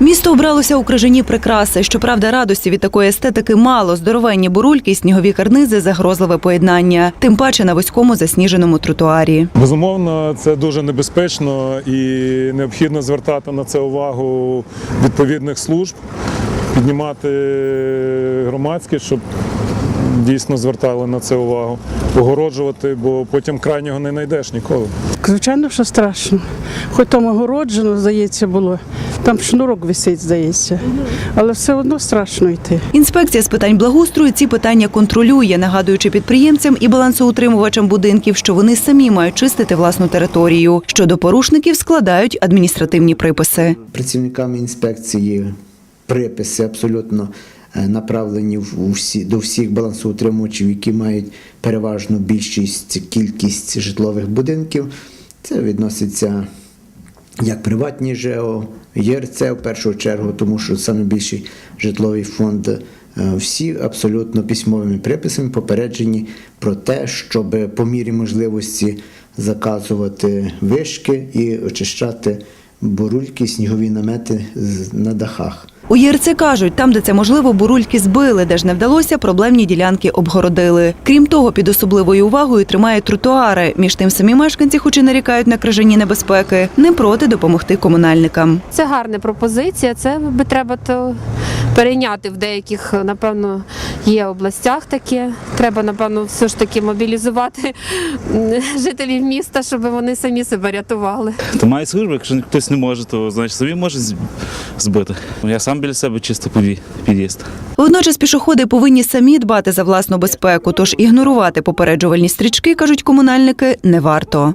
Місто обралося у крижані прикраси. Щоправда, радості від такої естетики мало. Здоровенні бурульки, і снігові карнизи, загрозливе поєднання. Тим паче на вузькому засніженому тротуарі. Безумовно, це дуже небезпечно і необхідно звертати на це увагу відповідних служб, піднімати громадськість, щоб дійсно звертали на це увагу, огороджувати, бо потім крайнього не знайдеш ніколи. Звичайно, що страшно. Хоч там огороджено, здається, було. Там шнурок висить, здається. Але все одно страшно йти. Інспекція з питань благоустрою ці питання контролює, нагадуючи підприємцям і балансоутримувачам будинків, що вони самі мають чистити власну територію. Щодо порушників складають адміністративні приписи. працівниками інспекції приписи абсолютно е, направлені в- у всі, до всіх балансоутримувачів, які мають переважну більшість кількість житлових будинків. Це відноситься як приватні ЖЕО, ЄРЦ в першу чергу, тому що саме більший житловий фонд. е, Всі абсолютно письмовими приписами попереджені про те, щоб по мірі можливості заказувати вишки і очищати бурульки, снігові намети з- на дахах. У ЄРЦ кажуть, там, де це можливо, бурульки збили, де ж не вдалося, проблемні ділянки обгородили. Крім того, під особливою увагою тримають тротуари. Між тим самі мешканці, хоч і нарікають на крижані небезпеки, не проти допомогти комунальникам. Це гарна пропозиція. Це би треба то перейняти в деяких, напевно, є областях таке. Треба, напевно, все ж таки мобілізувати жителів міста, щоб вони самі себе рятували. То має службу, якщо хтось не може, то значить собі може збити. Я сам біля себе чисто під'ї- під'їзд. Водночас пішоходи повинні самі дбати за власну безпеку, тож ігнорувати попереджувальні стрічки, кажуть комунальники, не варто.